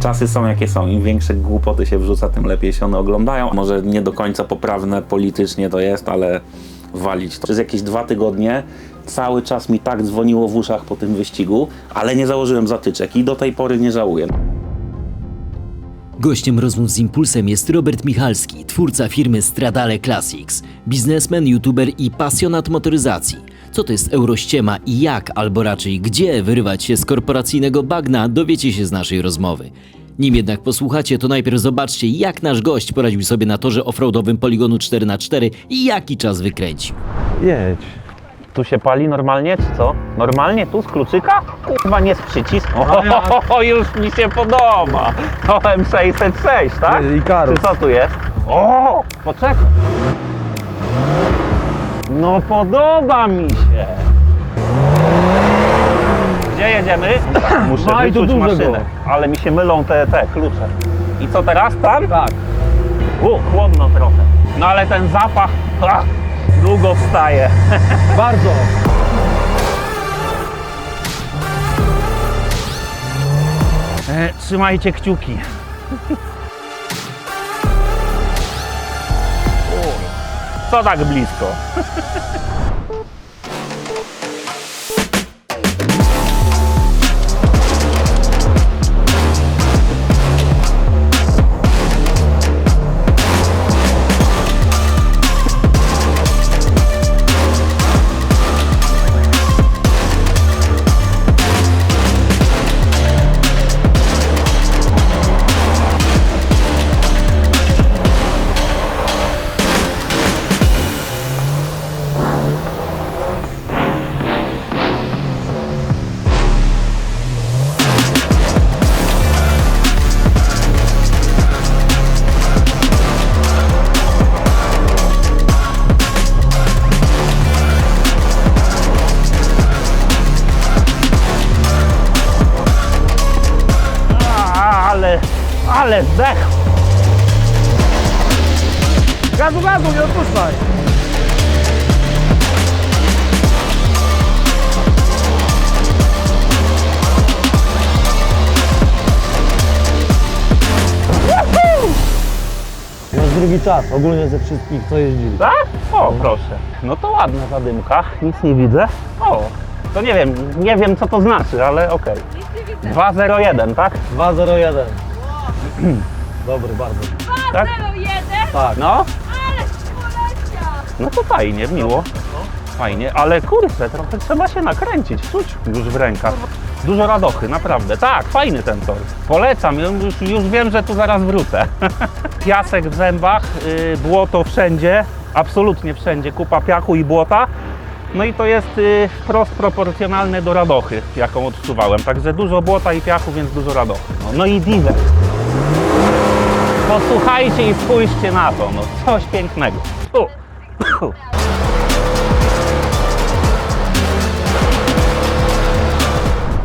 Czasy są jakie są. Im większe głupoty się wrzuca, tym lepiej się one oglądają. Może nie do końca poprawne politycznie to jest, ale walić to. Przez jakieś dwa tygodnie cały czas mi tak dzwoniło w uszach po tym wyścigu, ale nie założyłem zatyczek i do tej pory nie żałuję. Gościem rozmów z Impulsem jest Robert Michalski, twórca firmy Stradale Classics, biznesmen, youtuber i pasjonat motoryzacji. Co to jest eurościema i jak, albo raczej gdzie wyrywać się z korporacyjnego bagna, dowiecie się z naszej rozmowy. Nim jednak posłuchacie, to najpierw zobaczcie, jak nasz gość poradził sobie na torze offroadowym poligonu 4x4 i jaki czas wykręcił. Jedź. Tu się pali normalnie, czy co? Normalnie tu z kluczyka? Kurwa, nie z przycisku. O, już mi się podoba. To M606, tak? Ikarus. Czy co tu jest? O, poczekaj. No podoba mi się. Gdzie jedziemy? Muszę Maj, to wyczuć dużego. maszynę. Ale mi się mylą te, te klucze. I co teraz tam? Tak. U, chłodno trochę. No ale ten zapach ach, długo wstaje. Bardzo. E, trzymajcie kciuki. Co tak blisko? Drugi czas, ogólnie ze wszystkich, co jeździli. Tak? O, proszę. No to ładna zadymka, nic nie widzę. O, to nie wiem, nie wiem co to znaczy, ale okej. 201, tak? 201. Dobry, bardzo. Tak? 01? Tak. No, Ale poleciał! no to fajnie, miło. Fajnie, ale kurczę, trochę trzeba się nakręcić, czuć już w rękach. Dużo radochy, naprawdę. Tak, fajny ten tor. Polecam, już, już wiem, że tu zaraz wrócę. Piasek w zębach, yy, błoto wszędzie, absolutnie wszędzie, kupa piachu i błota. No i to jest yy, wprost proporcjonalne do radochy, jaką odczuwałem. Także dużo błota i piachu, więc dużo radochy. No, no i diesel. Posłuchajcie i spójrzcie na to, no coś pięknego.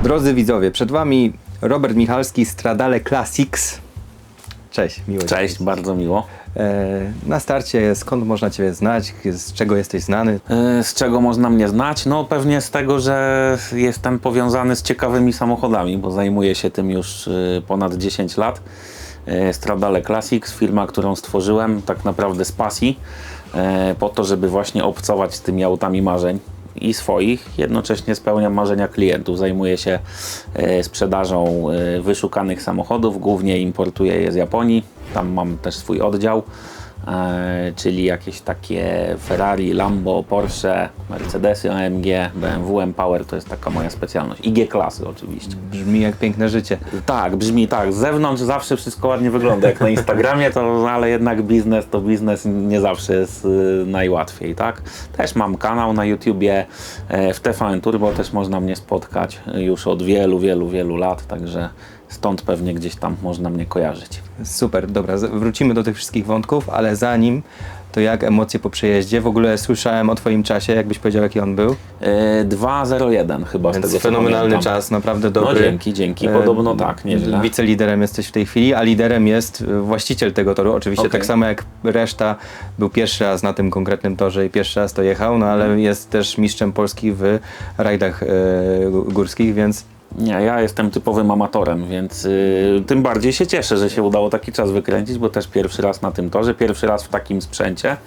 Drodzy widzowie, przed Wami Robert Michalski, Stradale Classics. Cześć, miło Cześć, bardzo miło. E, na starcie, skąd można Ciebie znać, z czego jesteś znany? E, Z czego można mnie znać? No pewnie z tego, że jestem powiązany z ciekawymi samochodami, bo zajmuję się tym już e, ponad 10 lat. E, Stradale Classics, firma, którą stworzyłem tak naprawdę z pasji, e, po to, żeby właśnie obcować z tymi autami marzeń i swoich. Jednocześnie spełniam marzenia klientów. Zajmuję się e, sprzedażą e, wyszukanych samochodów, głównie importuję je z Japonii. Tam mam też swój oddział czyli jakieś takie Ferrari, Lambo, Porsche, Mercedesy AMG, BMW M-Power to jest taka moja specjalność. I G-klasy oczywiście. Brzmi jak piękne życie. Tak, brzmi tak. Z zewnątrz zawsze wszystko ładnie wygląda, jak na Instagramie, to, ale jednak biznes to biznes nie zawsze jest y, najłatwiej, tak? Też mam kanał na YouTubie e, w TVN Turbo, też można mnie spotkać już od wielu, wielu, wielu lat, także stąd pewnie gdzieś tam można mnie kojarzyć. Super, dobra, z- wrócimy do tych wszystkich wątków, ale zanim, to jak emocje po przejeździe? W ogóle słyszałem o Twoim czasie, jakbyś powiedział jaki on był. E, 2.01 chyba z Więc tego co fenomenalny pamiętam. czas, naprawdę No dobry. dzięki, dzięki. E, Podobno tak, nieźle. Wiceliderem jesteś w tej chwili, a liderem jest e, właściciel tego toru. Oczywiście Okej. tak samo jak reszta, był pierwszy raz na tym konkretnym torze i pierwszy raz to jechał, no ale jest też mistrzem Polski w rajdach e, górskich, więc Nie, ja jestem typowym amatorem, więc y, tym bardziej się cieszę, że się udało taki czas wykręcić, bo też pierwszy raz na tym torze, pierwszy raz w takim sprzęcie,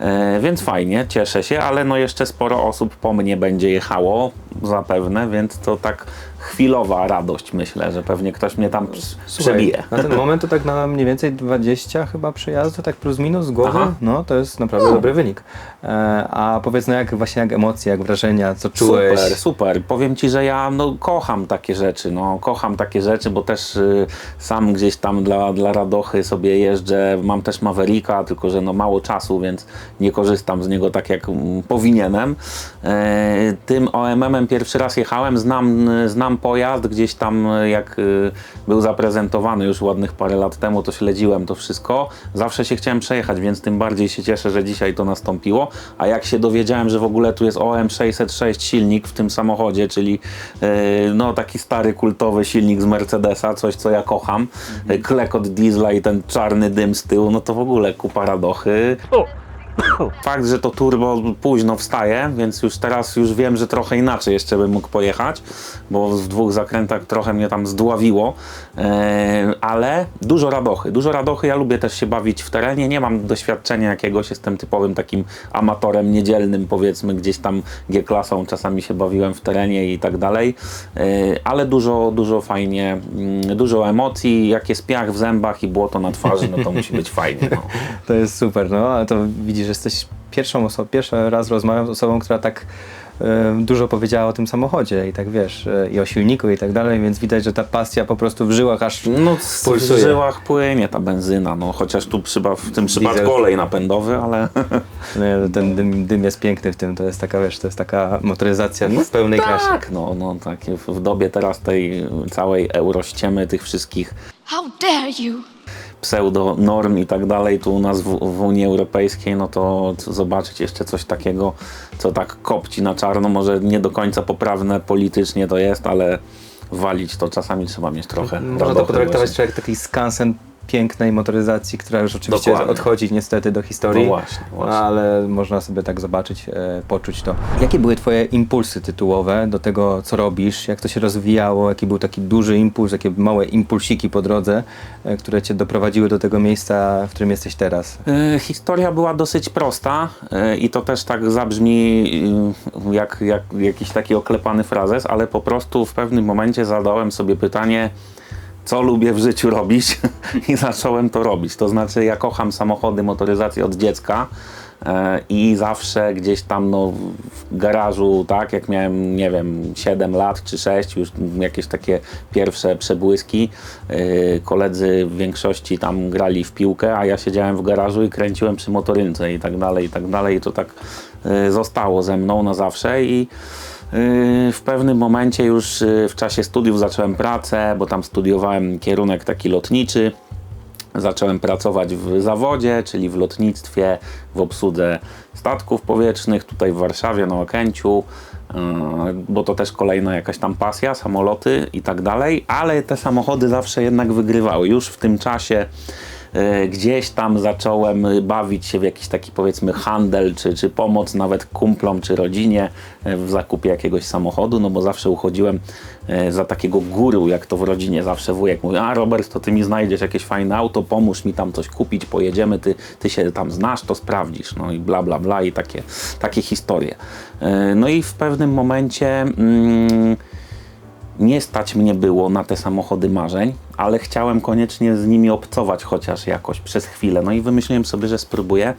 e, więc fajnie, cieszę się, ale no jeszcze sporo osób po mnie będzie jechało zapewne, więc to tak chwilowa radość myślę, że pewnie ktoś mnie tam prz- przebije. Na ten moment to tak na mniej więcej 20 chyba przejazdów, tak plus minus z głowy. Aha. No to jest naprawdę dobry wynik. E, a powiedz no jak właśnie jak emocje, jak wrażenia, co czułeś? Super, super. Powiem Ci, że ja no, kocham takie rzeczy, no, kocham takie rzeczy, bo też y, sam gdzieś tam dla, dla radochy sobie jeżdżę, mam też Mavericka, tylko że no mało czasu, więc nie korzystam z niego tak jak mm, powinienem. E, tym OMM-em pierwszy raz jechałem, znam, znam pojazd, gdzieś tam y, jak y, był zaprezentowany już ładnych parę lat temu, to śledziłem to wszystko. Zawsze się chciałem przejechać, więc tym bardziej się cieszę, że dzisiaj to nastąpiło. A jak się dowiedziałem, że w ogóle tu jest OM606 silnik w tym samochodzie, czyli e, no taki stary kultowy silnik z Mercedesa, coś co ja kocham, e, klekot diesla i ten czarny dym z tyłu, no to w ogóle kupa radochy. Fakt, że to turbo późno wstaje, więc już teraz już wiem, że trochę inaczej jeszcze bym mógł pojechać, bo w dwóch zakrętach trochę mnie tam zdławiło, e, ale dużo radochy. Dużo radochy, ja lubię też się bawić w terenie, nie mam doświadczenia jakiegoś, jestem typowym takim amatorem niedzielnym, powiedzmy gdzieś tam G-klasą, czasami się bawiłem w terenie i tak dalej, e, ale dużo, dużo fajnie, mm, dużo emocji, jak jest piach w zębach i błoto na twarzy, no to musi być fajnie. No. To jest super, no ale to widzisz, że jesteś pierwszą osobą, pierwszy raz rozmawiam z osobą, która tak e, dużo powiedziała o tym samochodzie i tak wiesz, e, i o silniku i tak dalej, więc widać, że ta pasja po prostu w żyłach aż No, w pulsuje. żyłach płynie ta benzyna, no chociaż tu przyba, w tym przypadku Diesel. olej napędowy, ale Nie, ten dym, dym jest piękny w tym, to jest taka, wiesz, to jest taka motoryzacja w pełnej klasie. tak, no, no takie w, w dobie teraz tej całej eurościemy, tych wszystkich How dare you! Pseudonorm i tak dalej, tu u nas w, w Unii Europejskiej, no to zobaczyć jeszcze coś takiego, co tak kopci na czarno, może nie do końca poprawne politycznie to jest, ale walić to czasami trzeba mieć trochę. Można to potraktować właśnie. jak taki skansen pięknej motoryzacji, która już oczywiście Dokładnie. odchodzi niestety do historii, No właśnie, właśnie. ale można sobie tak zobaczyć, e, poczuć to. Jakie były twoje impulsy tytułowe do tego, co robisz, jak to się rozwijało, jaki był taki duży impuls, jakie małe impulsiki po drodze, e, które cię doprowadziły do tego miejsca, w którym jesteś teraz? E, Historia była dosyć prosta e, i to też tak zabrzmi e, jak, jak jakiś taki oklepany frazes, ale po prostu w pewnym momencie zadałem sobie pytanie, co lubię w życiu robić i zacząłem to robić. To znaczy ja kocham samochody, motoryzację od dziecka e, i zawsze gdzieś tam no, w garażu, tak, jak miałem, nie wiem, 7 lat czy 6, już jakieś takie pierwsze przebłyski, e, koledzy w większości tam grali w piłkę, a ja siedziałem w garażu i kręciłem przy motorynce i tak dalej, i tak dalej i to tak e, zostało ze mną na zawsze i W pewnym momencie już yy, w czasie studiów zacząłem pracę, bo tam studiowałem kierunek taki lotniczy. Zacząłem pracować w zawodzie, czyli w lotnictwie, w obsłudze statków powietrznych tutaj w Warszawie, na Okęciu, yy, bo to też kolejna jakaś tam pasja, samoloty i tak dalej, ale te samochody zawsze jednak wygrywały. Już w tym czasie gdzieś tam zacząłem bawić się w jakiś taki powiedzmy handel, czy, czy pomoc nawet kumplom, czy rodzinie e, w zakupie jakiegoś samochodu, no bo zawsze uchodziłem e, za takiego guru, jak to w rodzinie zawsze wujek mówi, a Robert, to ty mi znajdziesz jakieś fajne auto, pomóż mi tam coś kupić, pojedziemy, ty, ty się tam znasz, to sprawdzisz, no i bla, bla, bla i takie, takie historie. E, No i w pewnym momencie... Mm, nie stać mnie było na te samochody marzeń, ale chciałem koniecznie z nimi obcować chociaż jakoś przez chwilę. No i wymyśliłem sobie, że spróbuję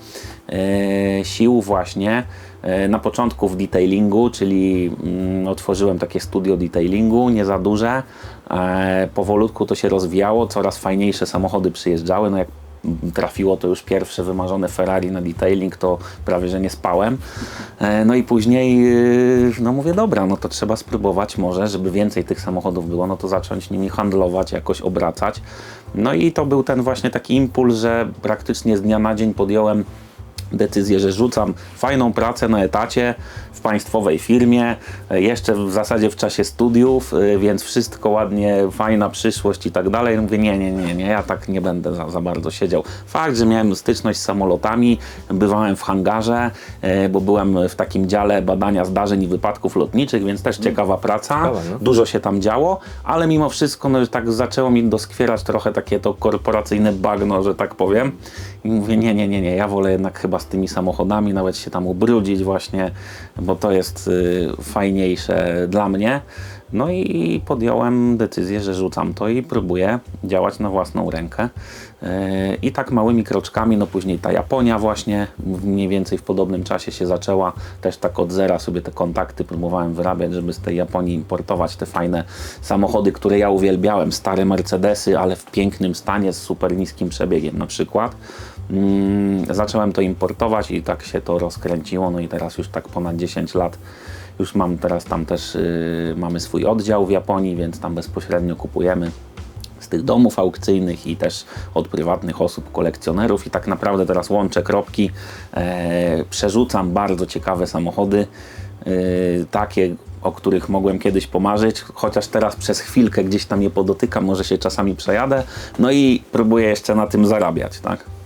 e, sił właśnie e, na początku w detailingu, czyli mm, otworzyłem takie studio detailingu, nie za duże. E, powolutku to się rozwijało, coraz fajniejsze samochody przyjeżdżały. No jak trafiło to już pierwsze wymarzone Ferrari na detailing, to prawie że nie spałem. E, No i później, yy, no mówię, dobra, no to trzeba spróbować może, żeby więcej tych samochodów było, no to zacząć nimi handlować, jakoś obracać. No i to był ten właśnie taki impuls, że praktycznie z dnia na dzień podjąłem decyzję, że rzucam fajną pracę na etacie w państwowej firmie, e, jeszcze w zasadzie w czasie studiów, e, więc wszystko ładnie, fajna przyszłość i tak dalej. Mówię, nie, nie, nie, nie, ja tak nie będę za, za bardzo siedział. Fakt, że miałem styczność z samolotami, bywałem w hangarze, e, bo byłem w takim dziale badania zdarzeń i wypadków lotniczych, więc też ciekawa praca. Ciekawe, no. Dużo się tam działo, ale mimo wszystko no, tak zaczęło mi doskwierać trochę takie to korporacyjne bagno, że tak powiem. I mówię, nie, nie, nie, nie, ja wolę jednak chyba z tymi samochodami nawet się tam ubrudzić właśnie, bo to jest y, fajniejsze dla mnie. No i podjąłem decyzję, że rzucam to i próbuję działać na własną rękę. Yy, I tak małymi kroczkami, no później ta Japonia właśnie mniej więcej w podobnym czasie się zaczęła. Też tak od zera sobie te kontakty próbowałem wyrabiać, żeby z tej Japonii importować te fajne samochody, które ja uwielbiałem. Stare Mercedesy, ale w pięknym stanie z super niskim przebiegiem na przykład. Mm, zacząłem to importować i tak się to rozkręciło. No i teraz już tak ponad 10 lat już mam teraz tam też y, mamy swój oddział w Japonii, więc tam bezpośrednio kupujemy z tych domów aukcyjnych i też od prywatnych osób, kolekcjonerów i tak naprawdę teraz łączę kropki, e, przerzucam bardzo ciekawe samochody, e, takie, o których mogłem kiedyś pomarzyć, chociaż teraz przez chwilkę gdzieś tam je podotykam, może się czasami przejadę, no i próbuję jeszcze na tym zarabiać, tak?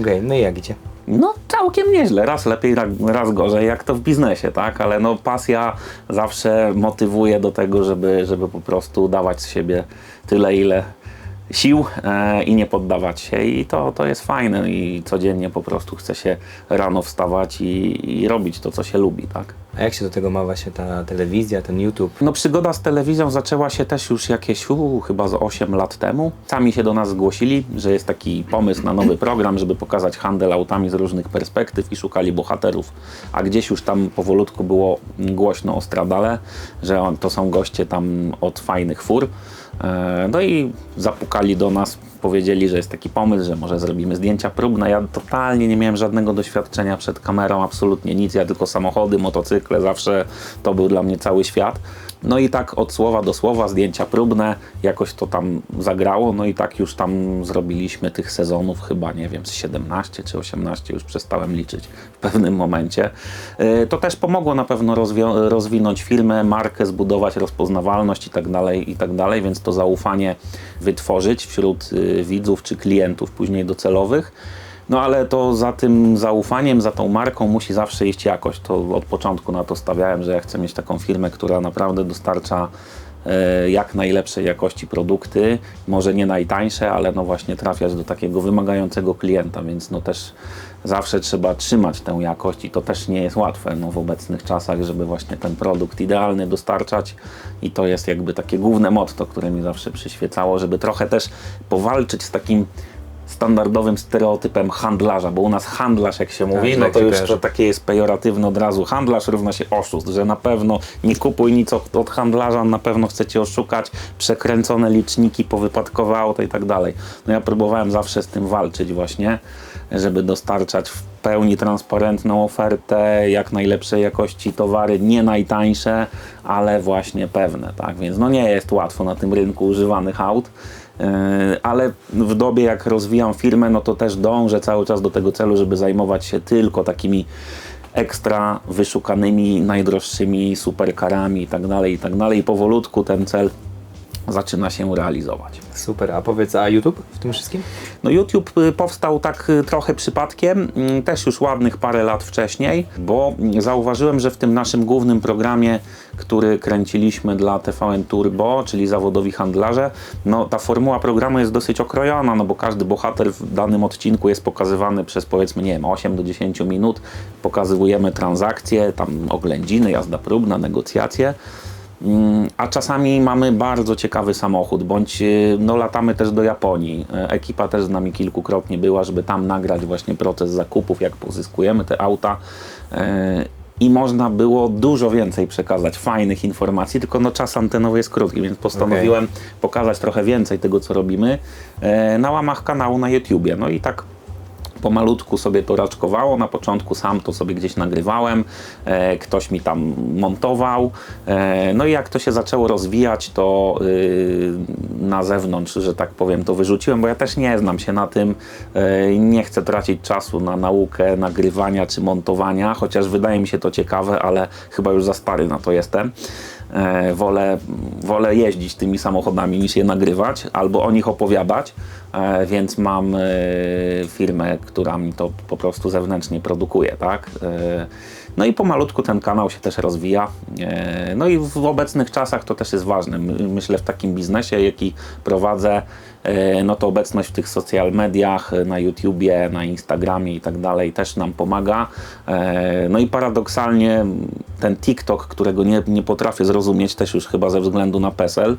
Okej, no i jak idzie? No całkiem nieźle, raz lepiej, ra- raz gorzej, jak to w biznesie, tak? Ale no pasja zawsze motywuje do tego, żeby, żeby po prostu dawać z siebie tyle, ile sił e, i nie poddawać się i to, to jest fajne i codziennie po prostu chce się rano wstawać i, i robić to, co się lubi, tak? A jak się do tego ma właśnie ta telewizja, ten YouTube? No przygoda z telewizją zaczęła się też już jakieś u, chyba z 8 lat temu. Sami się do nas zgłosili, że jest taki pomysł na nowy program, żeby pokazać handel autami z różnych perspektyw i szukali bohaterów. A gdzieś już tam powolutku było głośno o Stradale, że to są goście tam od fajnych fur. E, No i zapukali do nas, powiedzieli, że jest taki pomysł, że może zrobimy zdjęcia próbne. Ja totalnie nie miałem żadnego doświadczenia przed kamerą, absolutnie nic. Ja tylko samochody, motocykle, zawsze to był dla mnie cały świat. No i tak od słowa do słowa, zdjęcia próbne, jakoś to tam zagrało, no i tak już tam zrobiliśmy tych sezonów chyba, nie wiem, z 17 czy 18, już przestałem liczyć w pewnym momencie. Yy, To też pomogło na pewno rozwinąć firmę, markę, zbudować rozpoznawalność i tak dalej, i tak dalej, więc to zaufanie wytworzyć wśród yy, widzów czy klientów później docelowych. No ale to za tym zaufaniem, za tą marką musi zawsze iść jakość. To od początku na to stawiałem, że ja chcę mieć taką firmę, która naprawdę dostarcza e, jak najlepszej jakości produkty, może nie najtańsze, ale no właśnie trafiać do takiego wymagającego klienta, więc no też zawsze trzeba trzymać tę jakość i to też nie jest łatwe no w obecnych czasach, żeby właśnie ten produkt idealny dostarczać i to jest jakby takie główne motto, które mi zawsze przyświecało, żeby trochę też powalczyć z takim standardowym stereotypem handlarza, bo u nas handlarz jak się mówi, tak no to już to takie jest pejoratywne od razu. Handlarz równa się oszust, że na pewno nie kupuj nic od, od handlarza, na pewno chce cię oszukać, przekręcone liczniki, powypadkowe auto i tak dalej. No ja próbowałem zawsze z tym walczyć właśnie, żeby dostarczać w pełni transparentną ofertę, jak najlepszej jakości towary, nie najtańsze, ale właśnie pewne, tak? Więc no nie jest łatwo na tym rynku używanych aut. Yy, ale w dobie jak rozwijam firmę, no to też dążę cały czas do tego celu, żeby zajmować się tylko takimi ekstra wyszukanymi, najdroższymi superkarami i tak dalej, i tak dalej. Powolutku ten cel zaczyna się realizować. Super, a powiedz, a YouTube w tym wszystkim? No YouTube y, powstał tak y, trochę przypadkiem, mm, też już ładnych parę lat wcześniej, bo zauważyłem, że w tym naszym głównym programie, który kręciliśmy dla TVN Turbo, czyli zawodowi handlarze, no ta formuła programu jest dosyć okrojona, no bo każdy bohater w danym odcinku jest pokazywany przez powiedzmy, nie wiem, 8 do 10 minut, pokazujemy transakcje, tam oględziny, jazda próbna, negocjacje. Mm, A czasami mamy bardzo ciekawy samochód, bądź y, no, latamy też do Japonii. E, Ekipa też z nami kilkukrotnie była, żeby tam nagrać właśnie proces zakupów, jak pozyskujemy te auta. E, I można było dużo więcej przekazać fajnych informacji, tylko no, czas antenowy jest krótki, więc postanowiłem pokazać trochę więcej tego, co robimy e, na łamach kanału na YouTubie. No i tak pomalutku sobie to raczkowało. Na początku sam to sobie gdzieś nagrywałem, e, ktoś mi tam montował. E, no i jak to się zaczęło rozwijać, to y, na zewnątrz, że tak powiem, to wyrzuciłem, bo ja też nie znam się na tym. E, nie chcę tracić czasu na naukę nagrywania czy montowania, chociaż wydaje mi się to ciekawe, ale chyba już za stary na to jestem. E, wolę, wolę jeździć tymi samochodami niż je nagrywać albo o nich opowiadać, e, więc mam e, firmę, która mi to po prostu zewnętrznie produkuje, tak? No i pomalutku ten kanał się też rozwija. No i w obecnych czasach to też jest ważne. My- Myślę w takim biznesie, jaki prowadzę, no to obecność w tych social mediach, e, na YouTubie, na Instagramie i tak dalej też nam pomaga. E, No i paradoksalnie ten TikTok, którego nie, nie potrafię zrozumieć, też już chyba ze względu na PESEL,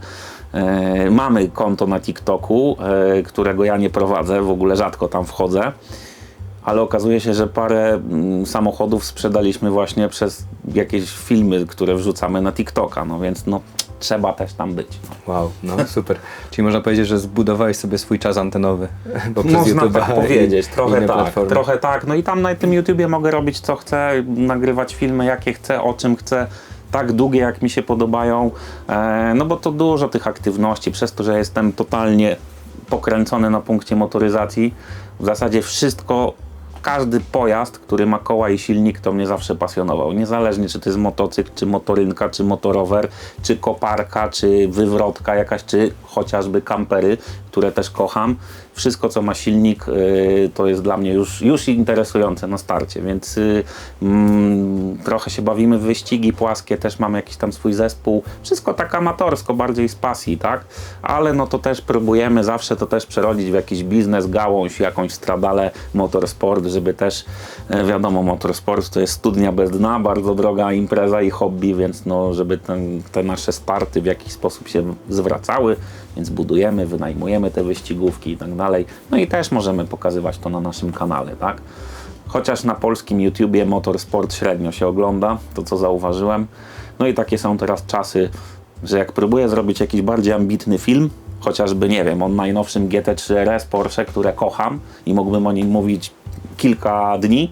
e, mamy konto na TikToku, e, którego ja nie prowadzę, w ogóle rzadko tam wchodzę ale okazuje się, że parę mm, samochodów sprzedaliśmy właśnie przez jakieś filmy, które wrzucamy na TikToka, no więc no trzeba też tam być. No. Wow, no super. Czyli można powiedzieć, że zbudowałeś sobie swój czas antenowy poprzez Można YouTube'a tak powiedzieć, i trochę tak, platformy. trochę tak. No i tam na tym YouTubie mogę robić co chcę, nagrywać filmy jakie chcę, o czym chcę. Tak długie, jak mi się podobają, e, no bo to dużo tych aktywności, przez to, że jestem totalnie pokręcony na punkcie motoryzacji. W zasadzie wszystko, każdy pojazd, który ma koła i silnik, to mnie zawsze pasjonował. Niezależnie, czy to jest motocykl, czy motorynka, czy motorower, czy koparka, czy wywrotka jakaś, czy chociażby kampery, które też kocham. Wszystko, co ma silnik, y, to jest dla mnie już, już interesujące na starcie, więc y, mm, trochę się bawimy w wyścigi płaskie, też mamy jakiś tam swój zespół. Wszystko tak amatorsko, bardziej z pasji, tak? Ale no to też próbujemy zawsze to też przerodzić w jakiś biznes, gałąź, jakąś stradale motorsport, żeby też, e, wiadomo, motorsport to jest studnia bez dna, bardzo droga impreza i hobby, więc no, żeby ten, te nasze starty w jakiś sposób się zwracały, więc budujemy, wynajmujemy te wyścigówki i tak dalej. No i też możemy pokazywać to na naszym kanale, tak? Chociaż na polskim YouTubie motorsport średnio się ogląda, to co zauważyłem. No i takie są teraz czasy, że jak próbuję zrobić jakiś bardziej ambitny film, chociażby, nie wiem, o najnowszym GT3 RS Porsche, które kocham i mógłbym o nim mówić kilka dni,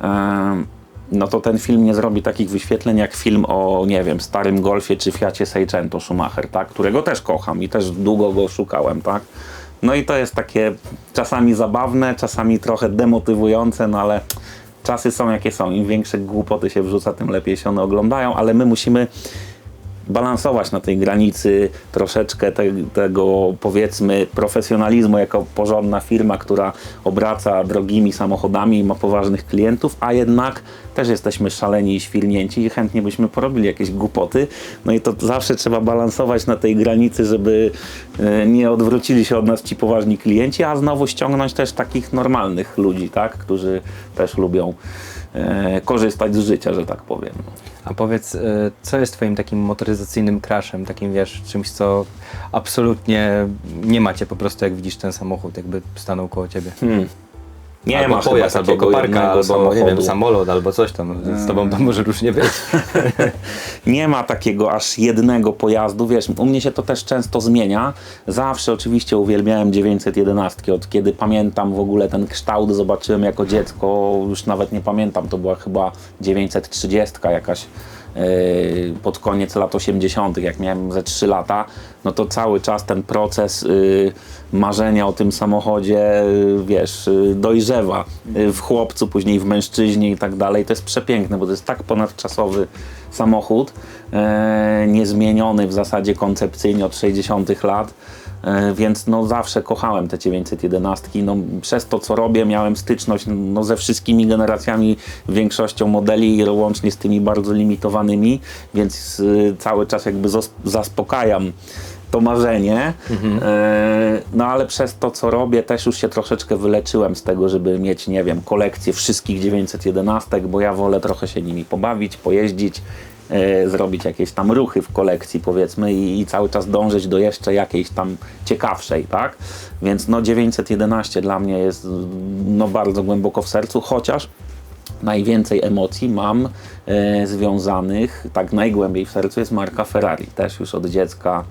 em, no to ten film nie zrobi takich wyświetleń jak film o, nie wiem, starym Golfie czy Fiacie Seicento Schumacher, tak? którego też kocham i też długo go szukałem, tak? No i to jest takie czasami zabawne, czasami trochę demotywujące, no ale czasy są jakie są. Im większe głupoty się wrzuca, tym lepiej się one oglądają, ale my musimy balansować na tej granicy troszeczkę te, tego powiedzmy profesjonalizmu jako porządna firma, która obraca drogimi samochodami i ma poważnych klientów, a jednak też jesteśmy szaleni i świrnięci i chętnie byśmy porobili jakieś głupoty. No i to zawsze trzeba balansować na tej granicy, żeby e, nie odwrócili się od nas ci poważni klienci, a znowu ściągnąć też takich normalnych ludzi, tak, którzy też lubią e, korzystać z życia, że tak powiem. A powiedz, y, co jest twoim takim motoryzacyjnym crashem, takim wiesz, czymś, co absolutnie nie macie po prostu, jak widzisz ten samochód, jakby stanął koło ciebie? Hmm. Nie albo ma pojazd, albo koparka, albo samochodu. nie wiem, samolot, albo coś tam. Z tobą to może różnie być. Nie ma takiego aż jednego pojazdu, wiesz, u mnie się to też często zmienia. Zawsze oczywiście uwielbiałem 911, od kiedy pamiętam w ogóle ten kształt, zobaczyłem jako dziecko, już nawet nie pamiętam, to była chyba 930 jakaś yy, pod koniec lat 80., jak miałem ze 3 lata, no to cały czas ten proces yy, marzenia o tym samochodzie, yy, wiesz, yy, dojrzewa yy, w chłopcu, później w mężczyźnie i tak dalej. To jest przepiękne, bo to jest tak ponadczasowy samochód, e, niezmieniony w zasadzie koncepcyjnie od 60 lat. E, Więc no zawsze kochałem te 911. No, przez to, co robię, miałem styczność no, ze wszystkimi generacjami, większością modeli, łącznie z tymi bardzo limitowanymi, więc y, cały czas jakby zaspokajam to marzenie. E, no ale przez to, co robię, też już się troszeczkę wyleczyłem z tego, żeby mieć, nie wiem, kolekcję wszystkich 911, bo ja wolę trochę się nimi pobawić, pojeździć, e, zrobić jakieś tam ruchy w kolekcji, powiedzmy, i, i cały czas dążyć do jeszcze jakiejś tam ciekawszej, tak? Więc no 911 dla mnie jest no bardzo głęboko w sercu, chociaż najwięcej emocji mam e, związanych, tak najgłębiej w sercu jest marka Ferrari. Też już od dziecka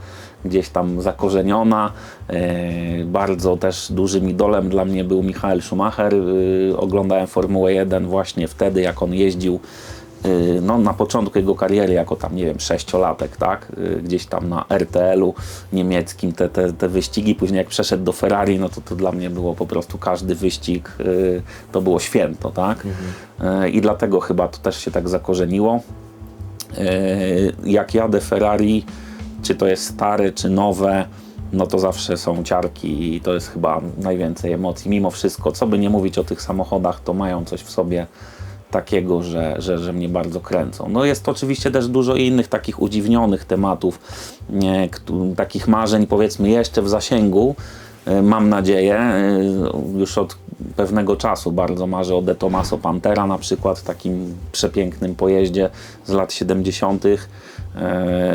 gdzieś tam zakorzeniona. E, Bardzo też dużym idolem dla mnie był Michael Schumacher. E, Oglądałem Formułę 1 właśnie wtedy, jak on jeździł y, no, na początku jego kariery, jako tam, nie wiem, sześciolatek, tak, gdzieś tam na RTL-u niemieckim, te, te, te wyścigi, później jak przeszedł do Ferrari, no to to dla mnie było po prostu każdy wyścig, to było święto, tak, Y, i dlatego chyba to też się tak zakorzeniło. Jak jadę Ferrari, czy to jest stare, czy nowe, no to zawsze są ciarki i to jest chyba najwięcej emocji. Mimo wszystko, co by nie mówić o tych samochodach, to mają coś w sobie takiego, że, że, że mnie bardzo kręcą. No jest oczywiście też dużo innych takich udziwnionych tematów, nie, takich marzeń powiedzmy jeszcze w zasięgu, e, mam nadzieję, e, już od pewnego czasu bardzo marzę o De Tomaso Pantera na przykład, takim przepięknym pojeździe z lat 70., e,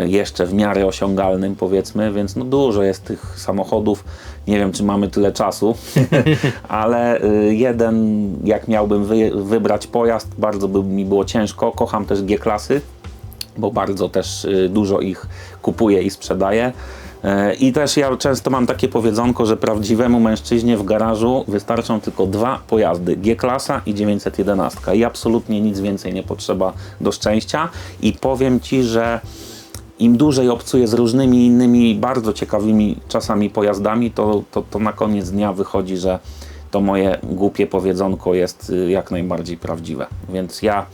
jeszcze w miarę osiągalnym powiedzmy, więc no dużo jest tych samochodów. Nie wiem, czy mamy tyle czasu, ale y, jeden, jak miałbym wy, wybrać pojazd, bardzo by mi było ciężko. Kocham też G-klasy, bo bardzo też y, dużo ich kupuję i sprzedaję. E, I też ja często mam takie powiedzonko, że prawdziwemu mężczyźnie w garażu wystarczą tylko dwa pojazdy, G-klasa i 911 i absolutnie nic więcej nie potrzeba do szczęścia i powiem Ci, że im dłużej obcuję z różnymi innymi bardzo ciekawymi czasami pojazdami, to, to, to na koniec dnia wychodzi, że to moje głupie powiedzonko jest y, jak najbardziej prawdziwe. Więc ja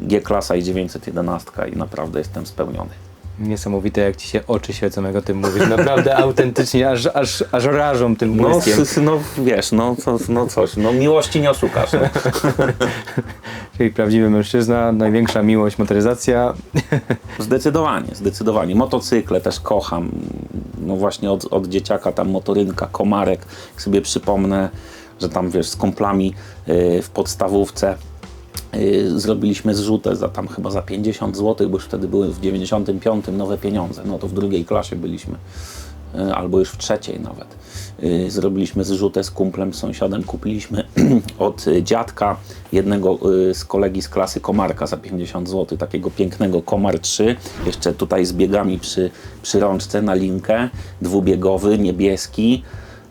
G-klasa i 911 i naprawdę jestem spełniony. Niesamowite, jak ci się oczy świecą, jak o tym mówisz. Naprawdę autentycznie, aż, aż, aż rażą tym No, błyskiem. no wiesz, no, co, no coś, no miłości nie oszukasz. No. Czyli prawdziwy mężczyzna, największa miłość, motoryzacja. Zdecydowanie, zdecydowanie. Motocykle też kocham. No właśnie od, od dzieciaka tam motorynka, komarek. Jak sobie przypomnę, że tam wiesz, z kumplami y, w podstawówce zrobiliśmy zrzutę za tam chyba za 50 zł, bo już wtedy były w 95 nowe pieniądze. No to w drugiej klasie byliśmy. y, Albo już w trzeciej nawet. Y, Zrobiliśmy zrzutę z kumplem, z sąsiadem. Kupiliśmy od y, dziadka jednego y, z kolegi z klasy Komarka za 50 zł. Takiego pięknego Komar 3. Jeszcze tutaj z biegami przy, przy rączce na linkę. Dwubiegowy, niebieski.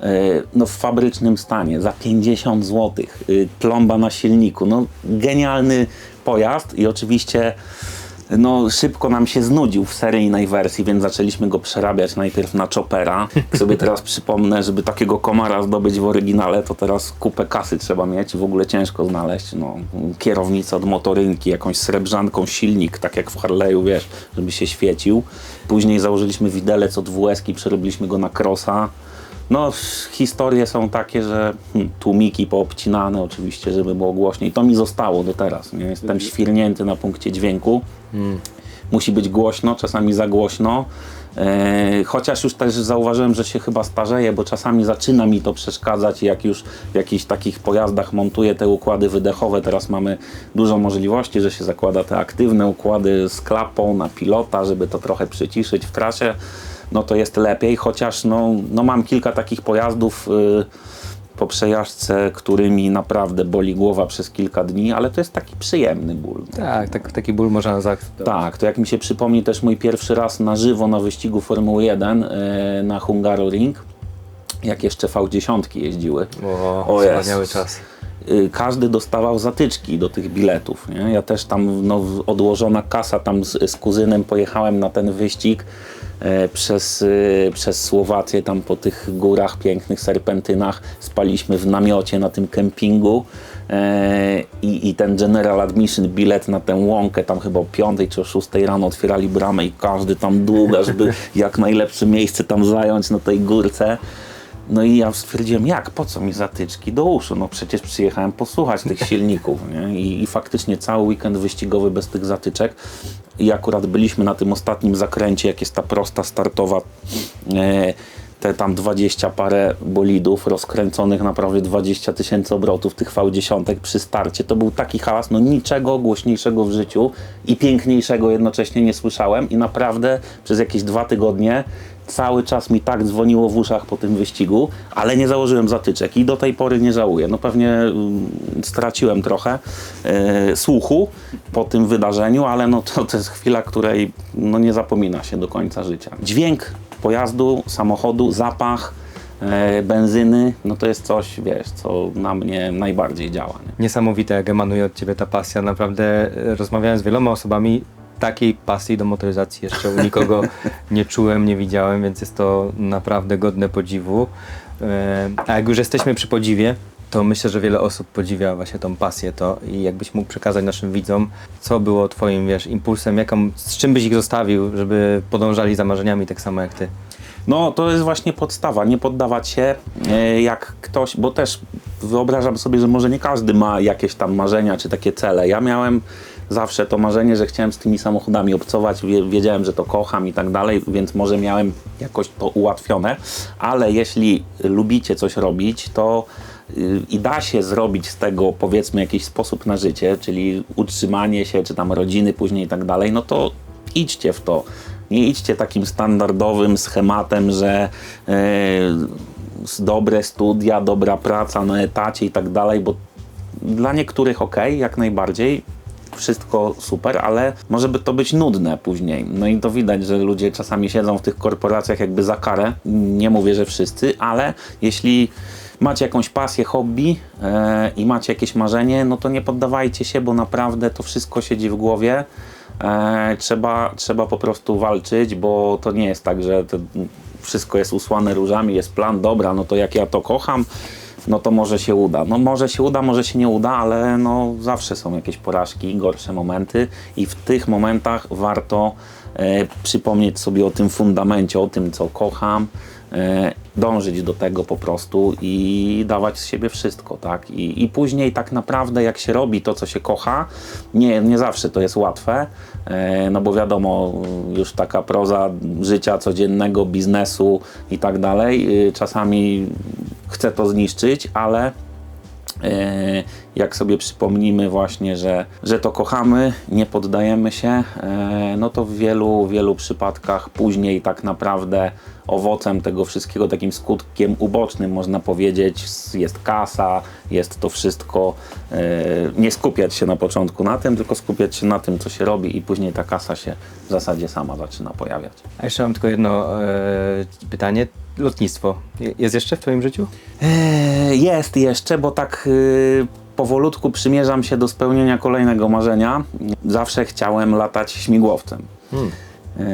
Y, No w fabrycznym stanie za 50 zł. Y, Plomba na silniku. No genialny pojazd i oczywiście no, szybko nam się znudził w seryjnej wersji, więc zaczęliśmy go przerabiać najpierw na chopera. Jak sobie teraz przypomnę, żeby takiego komara zdobyć w oryginale, to teraz kupę kasy trzeba mieć w ogóle ciężko znaleźć. No, kierownicę od motorynki, jakąś srebrzanką, silnik, tak jak w Harley'u, wiesz, żeby się świecił. Później założyliśmy widelec od WS-ki, przerobiliśmy go na crossa. No, historie są takie, że hmm, tłumiki poobcinane oczywiście, żeby było głośniej. To mi zostało do teraz. Nie? Jestem świrnięty na punkcie dźwięku. Musi być głośno, czasami za głośno. E, chociaż już też zauważyłem, że się chyba starzeję, bo czasami zaczyna mi to przeszkadzać, jak już w jakichś takich pojazdach montuję te układy wydechowe. Teraz mamy dużo możliwości, że się zakłada te aktywne układy z klapą na pilota, żeby to trochę przyciszyć w trasie no to jest lepiej, chociaż no, no mam kilka takich pojazdów y, po przejażdżce, którymi naprawdę boli głowa przez kilka dni, ale to jest taki przyjemny ból. Tak, tak taki ból można zaakceptować. Tak, to jak mi się przypomni też mój pierwszy raz na żywo na wyścigu Formuły 1 y, na Hungaroring, jak jeszcze V10 jeździły. O, O wspaniały czas. y, każdy dostawał zatyczki do tych biletów. Nie? Ja też tam no, odłożona kasa tam z, z kuzynem pojechałem na ten wyścig przez, y, przez Słowację, tam po tych górach, pięknych serpentynach. Spaliśmy w namiocie na tym kempingu e, i, i ten General Admission bilet na tę łąkę, tam chyba o 5 czy o 6 rano otwierali bramę i każdy tam długa, żeby jak najlepsze miejsce tam zająć na tej górce. No i ja stwierdziłem, jak, po co mi zatyczki do uszu? No przecież przyjechałem posłuchać tych silników. Nie? I, I faktycznie cały weekend wyścigowy bez tych zatyczek. I akurat byliśmy na tym ostatnim zakręcie, jak jest ta prosta startowa. E, te tam 20 parę bolidów rozkręconych na prawie 20 tysięcy obrotów tych V10 przy starcie. To był taki hałas, no niczego głośniejszego w życiu i piękniejszego jednocześnie nie słyszałem i naprawdę przez jakieś dwa tygodnie cały czas mi tak dzwoniło w uszach po tym wyścigu, ale nie założyłem zatyczek i do tej pory nie żałuję. No pewnie mm, straciłem trochę e, słuchu po tym wydarzeniu, ale no to, to jest chwila, której no nie zapomina się do końca życia. Dźwięk pojazdu, samochodu, zapach, e, benzyny, no to jest coś, wiesz, co na mnie najbardziej działa. Nie? Niesamowite, jak emanuje od Ciebie ta pasja. Naprawdę e, rozmawiałem z wieloma osobami, takiej pasji do motoryzacji jeszcze u nikogo nie czułem, nie widziałem, więc jest to naprawdę godne podziwu. E, A jak już jesteśmy przy podziwie, to myślę, że wiele osób podziwia właśnie tą pasję to i jakbyś mógł przekazać naszym widzom, co było Twoim, wiesz, impulsem, jaką, z czym byś ich zostawił, żeby podążali za marzeniami tak samo jak Ty. No to jest właśnie podstawa, nie poddawać się e, jak ktoś, bo też wyobrażam sobie, że może nie każdy ma jakieś tam marzenia czy takie cele. Ja miałem zawsze to marzenie, że chciałem z tymi samochodami obcować, wie, wiedziałem, że to kocham i tak dalej, więc może miałem jakoś to ułatwione, ale jeśli lubicie coś robić, to i da się zrobić z tego powiedzmy jakiś sposób na życie, czyli utrzymanie się, czy tam rodziny później i tak dalej, no to idźcie w to. Nie idźcie takim standardowym schematem, że s- dobre studia, dobra praca na etacie i tak dalej, bo dla niektórych ok, jak najbardziej, wszystko super, ale może by to być nudne później. No i to widać, że ludzie czasami siedzą w tych korporacjach jakby za karę. Nie mówię, że wszyscy, ale jeśli macie jakąś pasję, hobby e, i macie jakieś marzenie, no to nie poddawajcie się, bo naprawdę to wszystko siedzi w głowie. E, trzeba, trzeba po prostu walczyć, bo to nie jest tak, że wszystko jest usłane różami, jest plan, dobra, no to jak ja to kocham, no to może się uda. No może się uda, może się nie uda, ale no zawsze są jakieś porażki, gorsze momenty i w tych momentach warto e, przypomnieć sobie o tym fundamencie, o tym, co kocham, e, dążyć do tego po prostu i dawać z siebie wszystko, tak? I, I później tak naprawdę jak się robi to, co się kocha, nie, nie zawsze to jest łatwe, e, no bo wiadomo, już taka proza życia codziennego, biznesu i tak dalej, y, czasami chce to zniszczyć, ale jak sobie przypomnimy właśnie, że, że to kochamy, nie poddajemy się, e, no to w wielu, wielu przypadkach później tak naprawdę owocem tego wszystkiego, takim skutkiem ubocznym można powiedzieć, jest kasa, jest to wszystko, e, nie skupiać się na początku na tym, tylko skupiać się na tym, co się robi i później ta kasa się w zasadzie sama zaczyna pojawiać. A jeszcze mam tylko jedno e, pytanie. Lotnictwo. Je- Jest jeszcze w Twoim życiu? Eee, Jest jeszcze, bo tak yy, powolutku przymierzam się do spełnienia kolejnego marzenia. Zawsze chciałem latać śmigłowcem. Yy,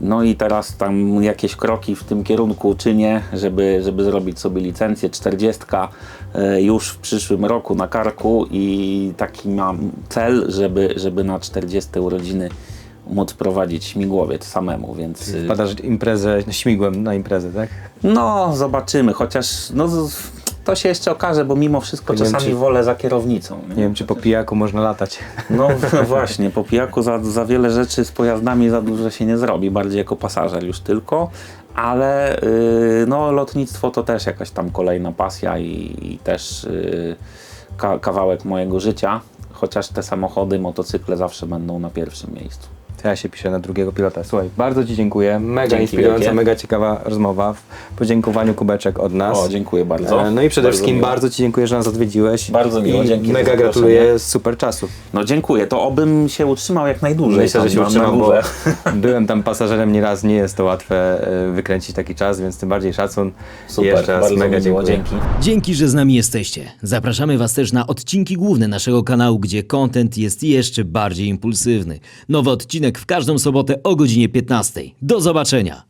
No i teraz tam jakieś kroki w tym kierunku czynię, żeby, żeby zrobić sobie licencję 40 yy, już w przyszłym roku na karku i taki mam cel, żeby, żeby na 40 urodziny móc prowadzić śmigłowiec samemu, więc... yy, Wpadasz imprezę śmigłem na imprezę, tak? no, zobaczymy, chociaż no, to się jeszcze okaże, bo mimo wszystko Nie wiem, czasami czy- wolę za kierownicą. Nie wiem, czy po pijaku można latać. No właśnie, po pijaku za, za wiele rzeczy z pojazdami za dużo się nie zrobi, bardziej jako pasażer już tylko, ale yy, no, lotnictwo to też jakaś tam kolejna pasja i, i też yy, ka, kawałek mojego życia, chociaż te samochody, motocykle zawsze będą na pierwszym miejscu. Się piszę na drugiego pilota. Słuchaj, bardzo Ci dziękuję. Mega Dzięki inspirująca, wielkie. mega ciekawa rozmowa. W podziękowaniu kubeczek od nas. O, dziękuję bardzo. E, No i przede Bardzo wszystkim miło. bardzo Ci dziękuję, że nas odwiedziłeś. Bardzo miło, I dzięki Mega gratuluję super czasu. No dziękuję, to obym się utrzymał jak najdłużej. Myślę, że się na bo byłem tam pasażerem nieraz, nie jest to łatwe e, wykręcić taki czas, więc tym bardziej szacun. Super, Jeszcze raz bardzo mega mi miło, dziękuję. dzięki. Dzięki, że z nami jesteście. Zapraszamy Was też na odcinki główne naszego kanału, gdzie content jest jeszcze bardziej impulsywny. Nowy odcinek w każdą sobotę o godzinie 15. Do zobaczenia!